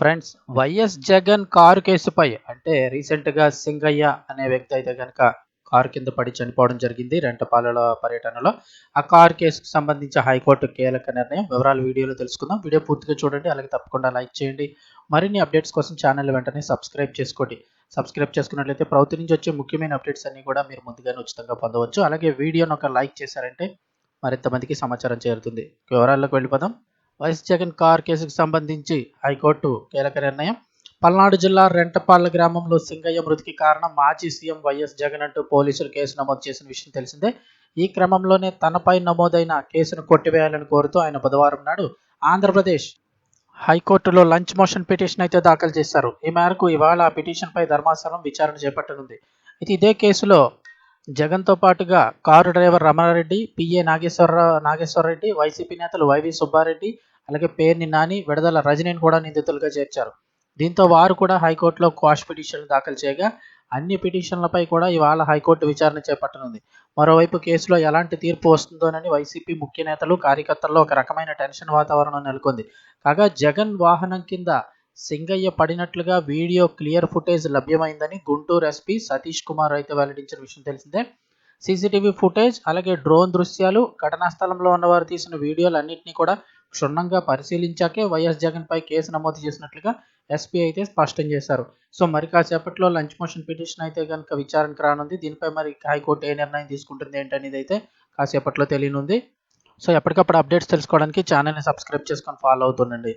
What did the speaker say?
Friends YS Jagan car కేసుపై అంటే రీసెంట్‌గా సింగయ్య అనే వ్యక్తి అయితే కనుక కారు కింద పడి చనిపోవడం జరిగింది రెంటపాలెల పర్యటనలో. ఆ కారు కేసుకు సంబంధించి హైకోర్టు కీలక నిర్ణయం. వివరాలు వీడియోలో తెలుసుకుందాం. వీడియో పూర్తిగా చూడండి. అలాగే తప్పకుండా లైక్ చేయండి. మరిన్ని అప్డేట్స్ కోసం ఛానల్ వెంటనే సబ్స్క్రైబ్ చేసుకోండి. సబ్స్క్రైబ్ చేసుకున్నట్లయితే ప్రభుత్వం నుంచి వచ్చే ముఖ్యమైన అప్డేట్స్ అన్నీ కూడా మీరు ముందుగానే ఉచితంగా పొందవచ్చు. అలాగే వీడియోను ఒక లైక్ చేశారంటే మరింత మందికి సమాచారం చేరుతుంది. వివరాల్లోకి వెళ్ళిపోదాం. వైఎస్ జగన్ కార్ కేసుకు సంబంధించి హైకోర్టు కీలక నిర్ణయం. పల్నాడు జిల్లా రెంటపాళ్ళ గ్రామంలో సింగయ్య మృతికి కారణం మాజీ సీఎం వైఎస్ జగన్ అంటూ పోలీసులు కేసు నమోదు చేసిన విషయం తెలిసిందే. ఈ క్రమంలోనే తనపై నమోదైన కేసును కొట్టివేయాలని కోరుతూ ఆయన బుధవారం నాడు ఆంధ్రప్రదేశ్ హైకోర్టులో లంచ్ మోషన్ పిటిషన్ అయితే దాఖలు చేశారు. ఈ మేరకు ఇవాళ ఆ పిటిషన్పై ధర్మాసనం విచారణ చేపట్టనుంది. అయితే ఇదే కేసులో జగన్తో పాటుగా car driver Ramana Reddy, PA Nageswara Nageswara Reddy, YCP నేతలు వైవి సుబ్బారెడ్డి, అలాగే పేర్ని నాని, విడదల రజనీని కూడా నిందితులుగా చేర్చారు. దీంతో వారు కూడా హైకోర్టులో క్వాష్ పిటిషన్లు దాఖలు చేయగా అన్ని పిటిషన్లపై కూడా ఇవాళ హైకోర్టు విచారణ చేపట్టనుంది. మరోవైపు కేసులో ఎలాంటి తీర్పు వస్తుందోనని వైసీపీ ముఖ్య నేతలు, కార్యకర్తల్లో ఒక రకమైన టెన్షన్ వాతావరణం నెలకొంది. కాగా జగన్ వాహనం కింద సింగయ్య పడినట్లుగా వీడియో క్లియర్ ఫుటేజ్ లభ్యమైందని గుంటూరు ఎస్పీ సతీష్ కుమార్ అయితే వెల్లడించిన విషయం తెలిసిందే. సీసీటీవీ ఫుటేజ్, అలాగే డ్రోన్ దృశ్యాలు, ఘటనా స్థలంలో ఉన్నవారు తీసిన వీడియోలు అన్నింటినీ కూడా క్షుణ్ణంగా పరిశీలించాకే వైఎస్ జగన్పై కేసు నమోదు చేసినట్లుగా ఎస్పీ అయితే స్పష్టం చేశారు. సో మరి కాసేపట్లో లంచ్ మోషన్ పిటిషన్ అయితే కనుక విచారణకు రానుంది. దీనిపై మరి హైకోర్టు ఏ నిర్ణయం తీసుకుంటుంది ఏంటనేది అయితే కాసేపట్లో తెలియనుంది. సో ఎప్పటికప్పుడు అప్డేట్స్ తెలుసుకోవడానికి ఛానల్ని సబ్స్క్రైబ్ చేసుకొని ఫాలో అవుతుండండి.